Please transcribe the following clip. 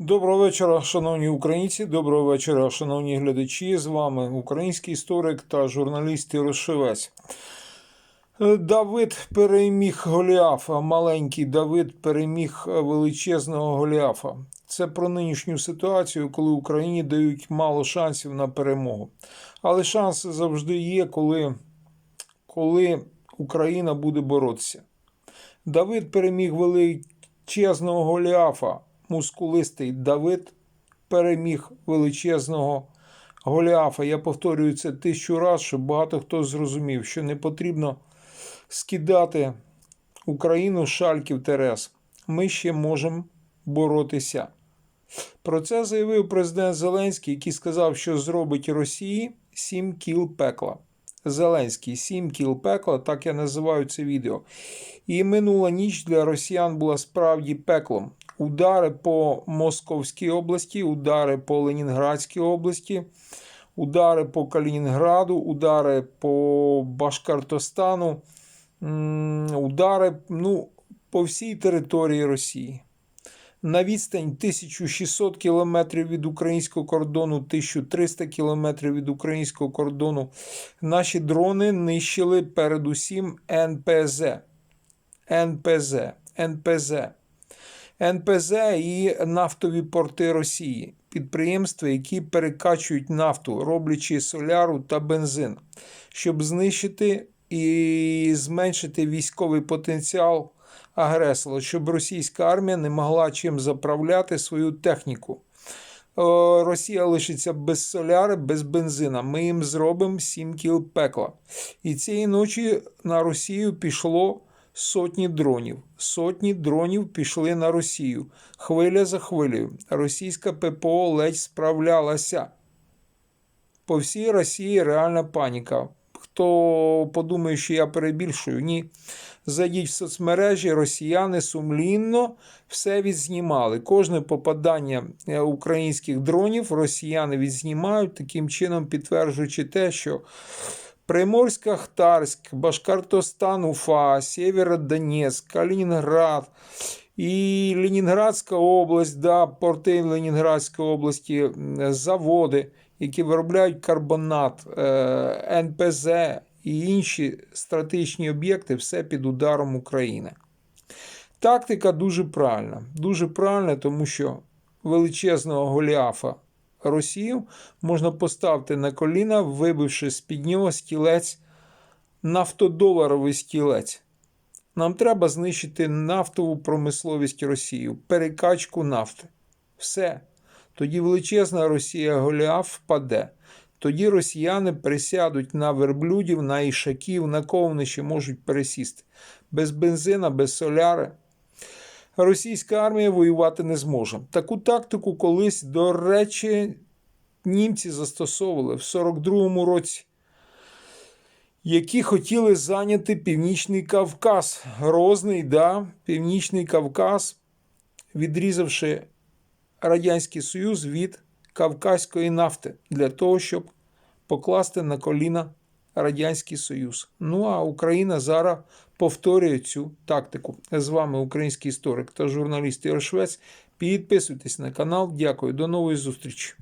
Доброго вечора, шановні українці. Доброго вечора, шановні глядачі. З вами український історик та журналіст Рошевець. Давид переміг Голіафа. Маленький Давид переміг величезного Голіафа. Це про нинішню ситуацію, коли Україні дають мало шансів на перемогу. Але шанси завжди є, коли, коли Україна буде боротися. Давид переміг величезного Голіафа. Мускулистий Давид переміг величезного Голіафа. Я повторюю це тисячу разів, щоб багато хто зрозумів, що не потрібно скидати Україну шальків Терес. Ми ще можемо боротися. Про це заявив президент Зеленський, який сказав, що зробить Росії сім кіл пекла. Зеленський сім кіл пекла, так я називаю це відео. І минула ніч для росіян була справді пеклом. Удари по Московській області, удари по Ленінградській області, удари по Калінінграду, удари по Башкортостану, удари ну, по всій території Росії. На відстань 1600 кілометрів від українського кордону, 1300 кілометрів від українського кордону наші дрони нищили передусім НПЗ. НПЗ. НПЗ. НПЗ і нафтові порти Росії, підприємства, які перекачують нафту, роблячи соляру та бензин, щоб знищити і зменшити військовий потенціал агресора, щоб російська армія не могла чим заправляти свою техніку. Росія лишиться без соляри, без бензина. Ми їм зробимо 7 кіл пекла. І цієї ночі на Росію пішло сотні дронів. Сотні дронів пішли на Росію. Хвиля за хвилею. Російська ППО ледь справлялася. По всій Росії реальна паніка. Хто подумає, що я перебільшую, ні. Зайдіть в соцмережі, росіяни сумлінно все відзнімали. Кожне попадання е, українських дронів росіяни відзнімають, таким чином підтверджуючи те, що Приморськ, Ахтарськ, Башкортостан, Уфа, Сєвєродонецьк, Калінінград і Ленінградська область, да, порти Ленінградської області, заводи, які виробляють карбонат, е, НПЗ і інші стратегічні об'єкти, все під ударом України. Тактика дуже правильна. Дуже правильна, тому що величезного Голіафа Росію можна поставити на коліна, вибивши з-під нього стілець, нафтодоларовий стілець. Нам треба знищити нафтову промисловість Росії, перекачку нафти. Все. Тоді величезна Росія Голіаф впаде. Тоді росіяни присядуть на верблюдів, на ішаків, на кого ще можуть пересісти. Без бензина, без соляри. Російська армія воювати не зможе. Таку тактику колись, до речі, німці застосовували в 42-му році, які хотіли зайняти Північний Кавказ. Грозний, да, Північний Кавказ, відрізавши Радянський Союз від Кавказької нафти для того, щоб покласти на коліна Радянський Союз. Ну а Україна зараз повторює цю тактику. З вами український історик та журналіст Ігор Швець. Підписуйтесь на канал. Дякую, до нової зустрічі.